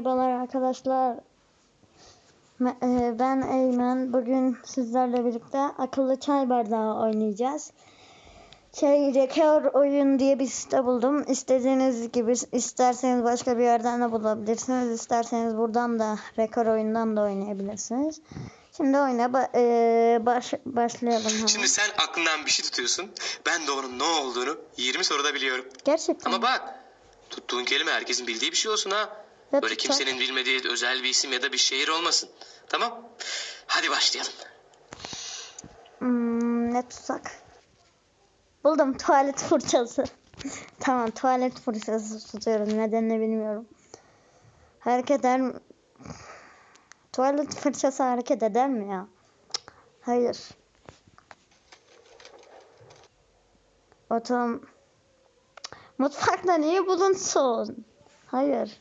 Merhabalar arkadaşlar. E, Ben Eymen. Bugün sizlerle birlikte akıllı çay bardağı oynayacağız. Şey, rekor oyun diye bir site buldum. İstediğiniz gibi isterseniz başka bir yerden de bulabilirsiniz. İsterseniz buradan da rekor oyundan da oynayabilirsiniz. Şimdi oyuna ba- e, baş- başlayalım. hemen. Şimdi sen aklından bir şey tutuyorsun. Ben de onun ne olduğunu 20 soruda biliyorum. Gerçekten. Ama bak tuttuğun kelime herkesin bildiği bir şey olsun ha. Ya Böyle kimsenin bilmediği özel bir isim ya da bir şehir olmasın. Tamam? Hadi başlayalım. Hmm, ne tutsak? Buldum tuvalet fırçası. tamam tuvalet fırçası tutuyorum. Nedenini bilmiyorum. Hareket eder mi? Tuvalet fırçası hareket eder mi ya? Hayır. Otom. Mutfakta niye bulunsun? Hayır.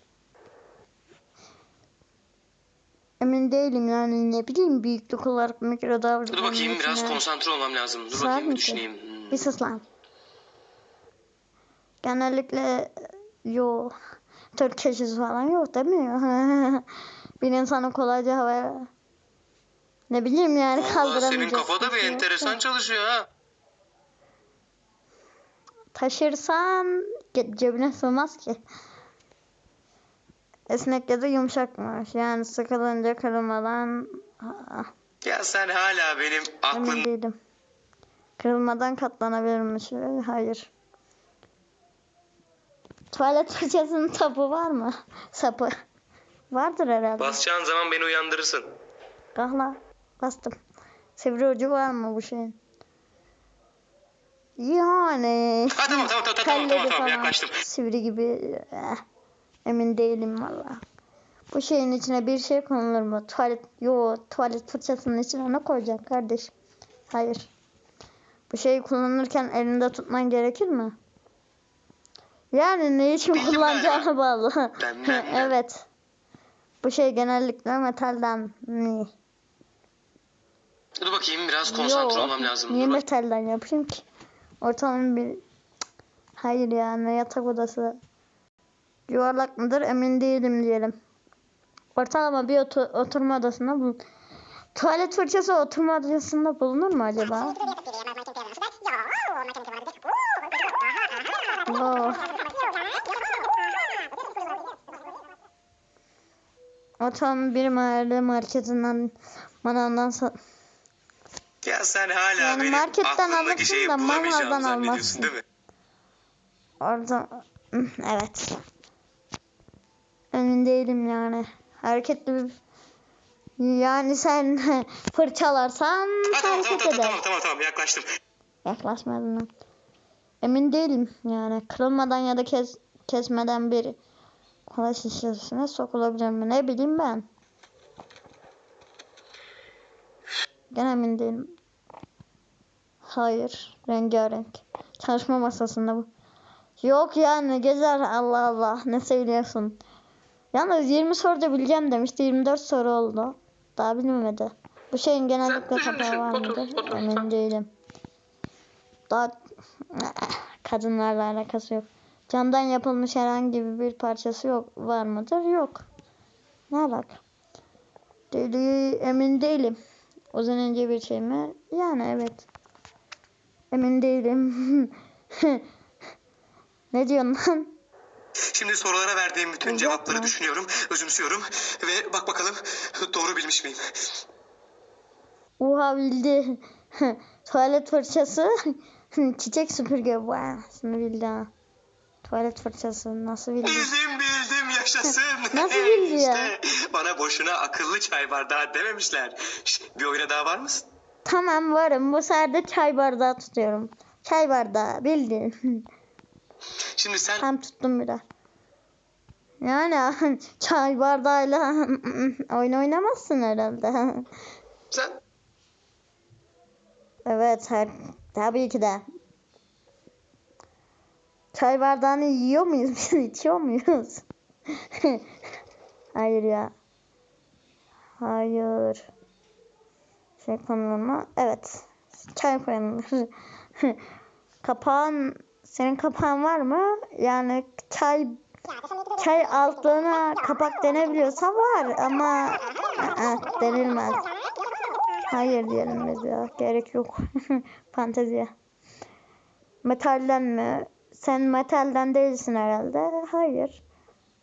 Emin değilim yani ne bileyim büyüklük olarak mikrodalga. Dur bakayım biraz konsantre olmam lazım. Dur Sığar bakayım bir düşüneyim. Hmm. Bir sus lan. Genellikle yo Türkçesiz falan yok değil mi? bir insanı kolayca havaya ne bileyim yani Vallahi kaldıramayacak. senin kafada bir yok enteresan çalışıyor ha. Taşırsan cebine sığmaz ki. Esnek ya da yumuşakmış. Yani sıkılınca kırılmadan Ya sen hala benim emin aklın... değilim. Kırılmadan katlanabilirmiş. Hayır. Tuvalet fırçasının sapı var mı? Sapı. Vardır herhalde. Basacağın zaman beni uyandırırsın. Kahla. Bastım. Sivri ucu var mı bu şeyin? Yani. Ha tamam tamam tamam tamam tamam, tamam, yaklaştım. Sivri gibi. eh, emin değilim valla. Bu şeyin içine bir şey konulur mu? Tuvalet, yo tuvalet fırçasının içine ne koyacaksın kardeş? Hayır. Bu şeyi kullanırken elinde tutman gerekir mi? Yani ne için kullanacağına bağlı. Evet. Bu şey genellikle metalden mi? Dur bakayım biraz konsantre Yo, olmam lazım. Niye Dur metalden yapayım ki? Ortalama bir... Hayır yani yatak odası. Yuvarlak mıdır emin değilim diyelim. Ortalama bir otu- oturma odasında bul. Tuvalet fırçası oturma odasında bulunur mu acaba? Oo. Ortalama bir mahalle marketinden manavdan sa- Ya sen hala Yani benim marketten alırsın şeyi da manadan almazsın. değil mi? Orada evet. Emin değilim yani. Hareketli bir yani sen fırçalarsan tamam, tamam, hareket tamam, eder. tamam, tamam, tamam, yaklaştım. Yaklaşmadın. Emin değilim yani. Kırılmadan ya da kes, kesmeden bir kola şişesine sokulabilir mi? Ne bileyim ben. Gene emin değilim. Hayır. Rengarenk. Çalışma masasında bu. Yok yani gezer Allah Allah. Ne söylüyorsun? Yalnız 20 soruda bileceğim demişti. 24 soru oldu. Daha bilmedi. Bu şeyin genellikle kapağı var otur, Emin değilim. Daha kadınlarla alakası yok. Camdan yapılmış herhangi bir parçası yok var mıdır? Yok. Ne alaka? Deli emin değilim. Uzun ince bir şey mi? Yani evet. Emin değilim. ne diyorsun lan? Şimdi sorulara verdiğim bütün cevapları düşünüyorum, özümsüyorum ve bak bakalım doğru bilmiş miyim? Oha bildi. Tuvalet fırçası. Çiçek süpürge. Şimdi bildi ha. Tuvalet fırçası nasıl bildi? Bildim bildim yaşasın. Nasıl bildi ya? İşte bana boşuna akıllı çay bardağı dememişler. Şş, bir oyuna daha var mısın? Tamam varım. Bu sefer de çay bardağı tutuyorum. Çay bardağı bildin. Şimdi sen Hem tuttum bile. Yani çay bardağıyla oyun oynamazsın herhalde. sen Evet, her, tabii ki de. Çay bardağını yiyor muyuz biz, içiyor muyuz? Hayır ya. Hayır. Şey konulur mu? Evet. Çay koyulur. Kapağın, senin kapağın var mı? Yani çay çay altına kapak denebiliyorsa var ama ı-ı, denilmez. Hayır diyelim biz ya. Gerek yok. Fanteziye. Metalden mi? Sen metalden değilsin herhalde. Hayır.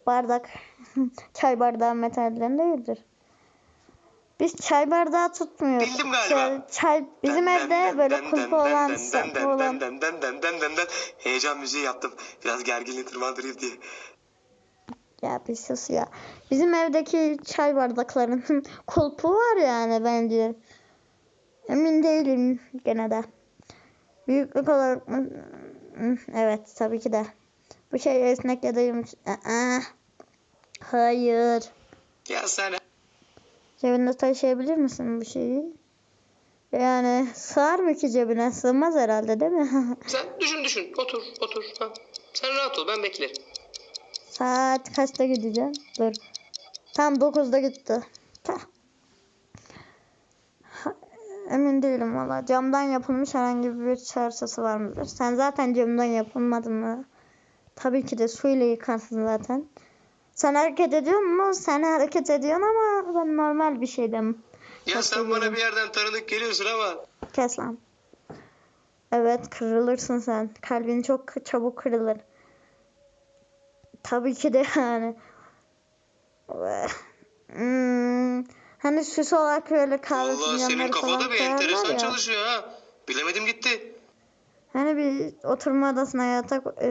Bardak. çay bardağı metalden değildir. Biz çay bardağı tutmuyoruz. Bildim galiba. Çay, çay bizim Den, evde den, böyle den, kulpu den, olan, den, den, olan den, den, den, den, den, den. Heyecan müziği yaptım. Biraz gerginliği tırmandırayım diye. Ya bir sus ya. Bizim evdeki çay bardaklarının kulpu var yani bence. Emin değilim gene de. Büyüklük olarak Evet tabii ki de. Bu şey esnek ya da yumuşak. Hayır. Ya sen Cebinde taşıyabilir misin bu şeyi? Yani sığar mı ki cebine? Sığmaz herhalde değil mi? Sen düşün düşün. Otur otur. Ha. Sen rahat ol ben beklerim. Saat kaçta gideceğim? Dur. Tam 9'da gitti. Tah. Emin değilim valla. Camdan yapılmış herhangi bir sesi var mıdır? Sen zaten camdan yapılmadın mı? Tabii ki de suyla yıkarsın zaten. Sen hareket ediyor musun? Sen hareket ediyorsun ama ben normal bir şeydim. Ya Çok sen bana seviyorum. bir yerden tanıdık geliyorsun ama. Kes lan. Evet kırılırsın sen. Kalbin çok çabuk kırılır. Tabii ki de yani. Hmm, hani süs olarak böyle kahve Vallahi senin fincanları falan kafada bir koyarlar enteresan ya. çalışıyor ha. Bilemedim gitti. Hani bir oturma odasına yatak e,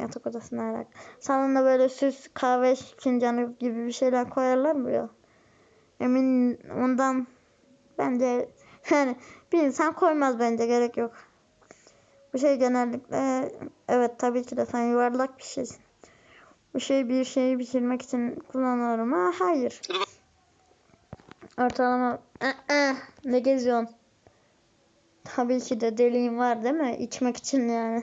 yatak odasına yatak. Salonda böyle süs kahve fincanı gibi bir şeyler koyarlar mı ya? Emin ondan bence yani bir insan koymaz bence gerek yok. Bu şey genellikle evet tabii ki de sen yuvarlak bir şeysin. Bu şey bir şeyi pişirmek için kullanıyorum ha hayır. Ortalama Aa, ne geziyorsun? Tabii ki de deliğin var değil mi? İçmek için yani.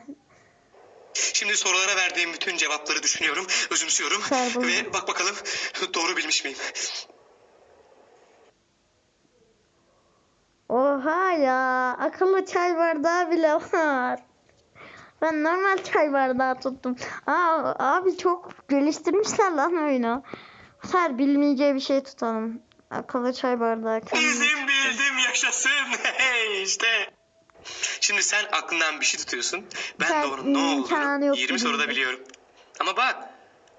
Şimdi sorulara verdiğim bütün cevapları düşünüyorum, özümsüyorum ve bak bakalım doğru bilmiş miyim? Oha ya akıllı çay bardağı bile var. Ben normal çay bardağı tuttum. Aa, abi çok geliştirmişler lan oyunu. Sefer bilmeyeceği bir şey tutalım. Akıllı çay bardağı. Bildim bildim yaşasın. Hey işte. Şimdi sen aklından bir şey tutuyorsun. Ben Sen onun ne imkanı olduğunu yok 20 soruda biliyorum. Ama bak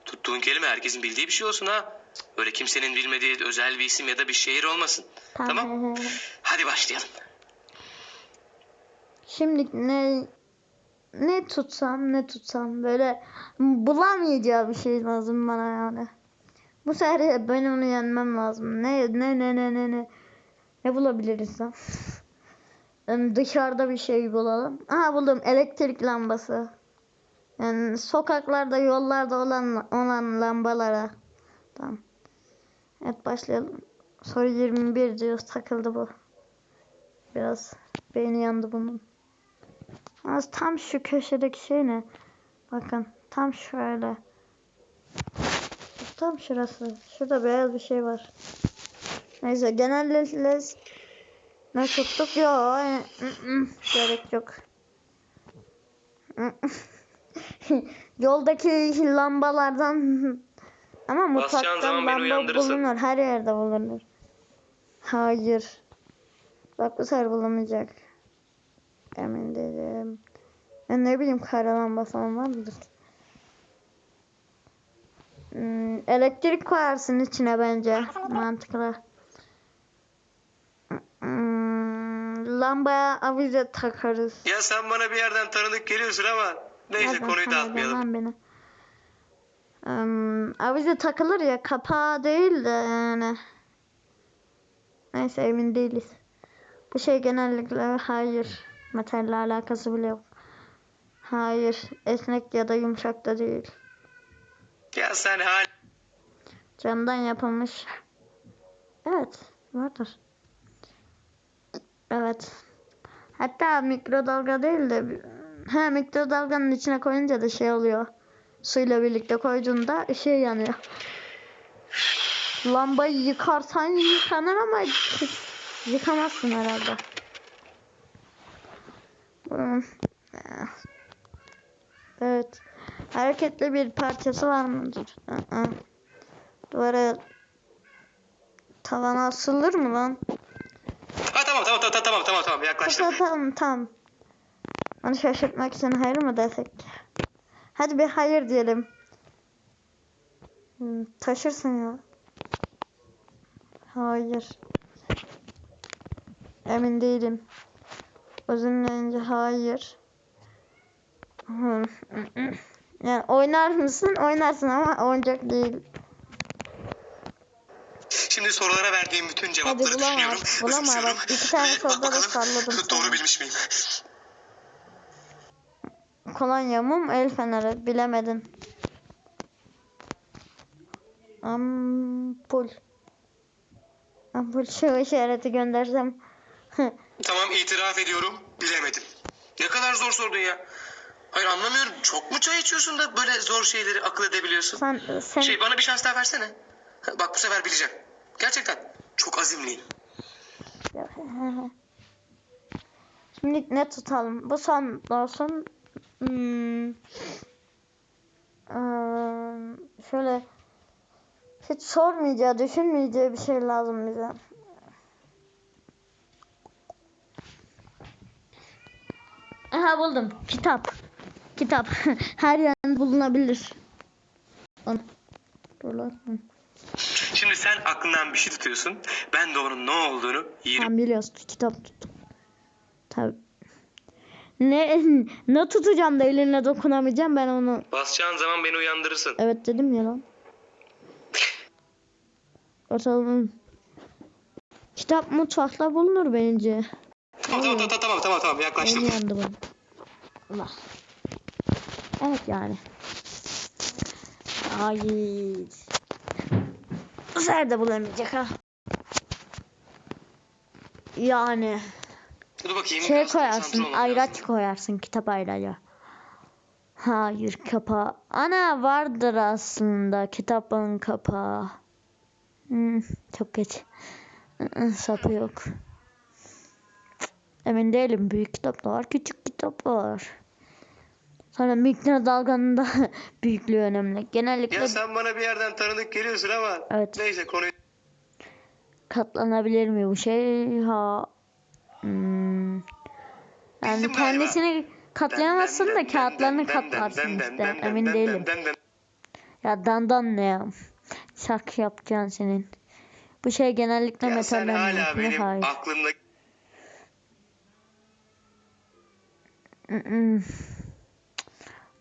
tuttuğun kelime herkesin bildiği bir şey olsun ha. Öyle kimsenin bilmediği özel bir isim ya da bir şehir olmasın. Tamam. Hadi başlayalım. Şimdi ne ne tutsam ne tutsam böyle bulamayacağı bir şey lazım bana yani. Bu sefer ben onu yenmem lazım. Ne ne ne ne ne ne ne bulabiliriz lan? Em, Dışarıda bir şey bulalım. Aha buldum elektrik lambası. Yani sokaklarda yollarda olan olan lambalara. Tamam. Evet başlayalım. Soru 21 diyor takıldı bu. Biraz beyni yandı bunun. Az tam şu köşedeki şey ne? Bakın tam şöyle. Tam şurası. Şurada beyaz bir şey var. Neyse genellikle ne tuttuk? Yok. Gerek yok. Yoldaki lambalardan ama mutfaktan lamba bulunur. Her yerde bulunur. Hayır. Bak bu sefer bulamayacak. Emin değilim. Ya ne bileyim kara lamba falan var mıdır? Hmm, elektrik koyarsın içine bence. Mantıklı. Hmm, lambaya avize takarız. Ya sen bana bir yerden tanıdık geliyorsun ama neyse Nereden konuyu dağıtmayalım. beni? Hmm, avize takılır ya kapağı değil de yani. Neyse emin değiliz. Bu şey genellikle hayır. Metalle alakası bile yok. Hayır. Esnek ya da yumuşak da değil. Ya sen hala Camdan yapılmış. Evet. Vardır. Evet. Hatta mikrodalga değil de ha mikrodalganın içine koyunca da şey oluyor. Suyla birlikte koyduğunda ışığı yanıyor. Lambayı yıkarsan yıkanır ama yıkamazsın herhalde. Hmm. Evet. Hareketli bir parçası var mıdır? Aa. Duvara tavana asılır mı lan? Ha tamam tamam tamam tamam tamam tamam yaklaştım. Tamam tamam tamam. Onu şaşırtmak için hayır mı desek? Hadi bir hayır diyelim. Hmm, taşırsın ya. Hayır. Emin değilim. Uzunlayınca hayır. Yani oynar mısın? Oynarsın ama oyuncak değil. Şimdi sorulara verdiğim bütün Hadi cevapları bulama. düşünüyorum. Bulama bak. iki tane soruda da salladım sana. Doğru bilmiş miyim? Kolonya mum el feneri bilemedin. Ampul. Ampul şu işareti göndersem. Tamam itiraf ediyorum. Bilemedim. Ne kadar zor sordun ya. Hayır anlamıyorum. Çok mu çay içiyorsun da böyle zor şeyleri akıl edebiliyorsun? sen sen Şey bana bir şans daha versene. Bak bu sefer bileceğim. Gerçekten çok azimliyim. Şimdi ne tutalım? Bu son olsun. Hmm. Eee, şöyle hiç sormayacağı, düşünmeyeceği bir şey lazım bize. Aha buldum. Kitap. Kitap. Her yerde bulunabilir. Şimdi sen aklından bir şey tutuyorsun. Ben de onun ne olduğunu yerim. Sen biliyorsun kitap tuttum. Tabii. Ne ne tutacağım da eline dokunamayacağım ben onu. Basacağın zaman beni uyandırırsın. Evet dedim ya lan. Ortalığın. Kitap mutfakta bulunur bence. Tamam tamam tamam tamam tamam, tamam yaklaştım. yandı bu. Allah. Evet yani. Hayır. Bu sefer de bulamayacak ha. Yani. Dur bakayım. Şey koyarsın, ayraç koyarsın kitap ayracı. Hayır kapağı. Ana vardır aslında kitabın kapağı. Hmm, çok geç. Sapı yok. Emin değilim. Büyük kitap da var, küçük kitap var. Sonra miktar dalganın da büyüklüğü önemli. Genellikle Ya sen bana bir yerden tanıdık geliyorsun ama. Evet. Neyse konuyu. katlanabilir mi bu şey? Ha. Hmm. Yani Bildim galiba. kendisini katlayamazsın Den, den, da kağıtlarını den, katlarsın den, işte. den, Emin den, değilim. den, den. Ya dandan ne ya? Şak yapacaksın senin. Bu şey genellikle Ya sen metalden hala yapılıyor. benim Hayır. aklımda Mm-mm.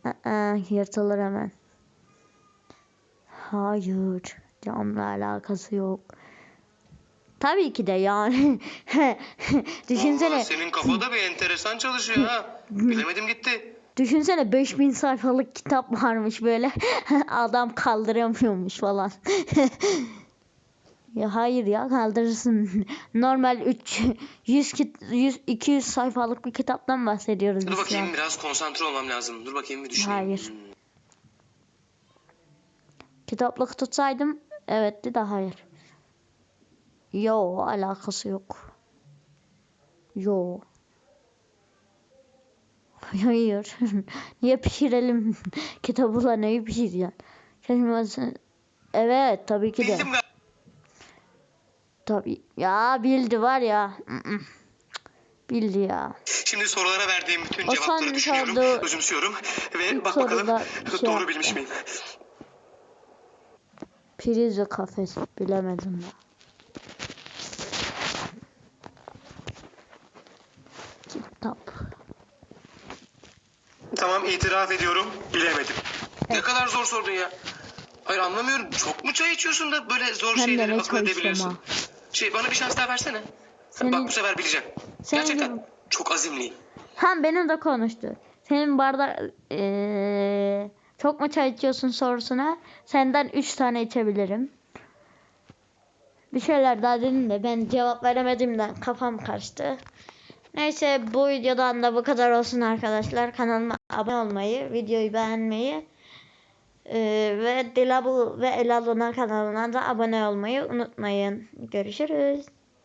Aa, yırtılır hemen. Hayır. Camla alakası yok. Tabii ki de yani. Düşünsene. Vallahi senin kafada bir enteresan çalışıyor ha. Bilemedim gitti. Düşünsene 5000 sayfalık kitap varmış böyle. Adam kaldıramıyormuş falan. ya hayır ya kaldırırsın. Normal 3 100 kit 100 200 sayfalık bir kitaptan bahsediyoruz Dur bakayım an. biraz konsantre olmam lazım. Dur bakayım bir düşüneyim. Hayır. Hmm. Kitaplık tutsaydım evetti de hayır. Yo alakası yok. Yo. Hayır. Niye pişirelim? Kitabıyla neyi pişireceksin? Şaşırmasın. Evet tabii ki de. Bildim. Tabii. Ya bildi var ya. Bildi ya. Şimdi sorulara verdiğim bütün O cevapları düşünüyorum, soruda- özümsüyorum ve bak bakalım şey doğru yaptı. bilmiş miyim? Priz ve kafes bilemedim ya. Kitap. Tamam itiraf ediyorum, bilemedim. Ne kadar zor sordun ya. Hayır anlamıyorum. Çok mu çay içiyorsun da böyle zor Hem de şeyleri ne akıl edebiliyorsun? Şey bana bir şans daha versene. Senin- Bak bu sefer bileceğim. Senin Gerçekten gibi- çok azimliyim. Hem benim de konuştu. Senin bardak eee, çok mu çay içiyorsun sorusuna senden 3 tane içebilirim. Bir şeyler daha dedim de ben cevap veremediğimden kafam karıştı. Neyse bu videodan da bu kadar olsun arkadaşlar. Kanalıma abone olmayı, videoyu beğenmeyi eee, ve Dilabu ve Elaluna kanalına da abone olmayı unutmayın. Görüşürüz.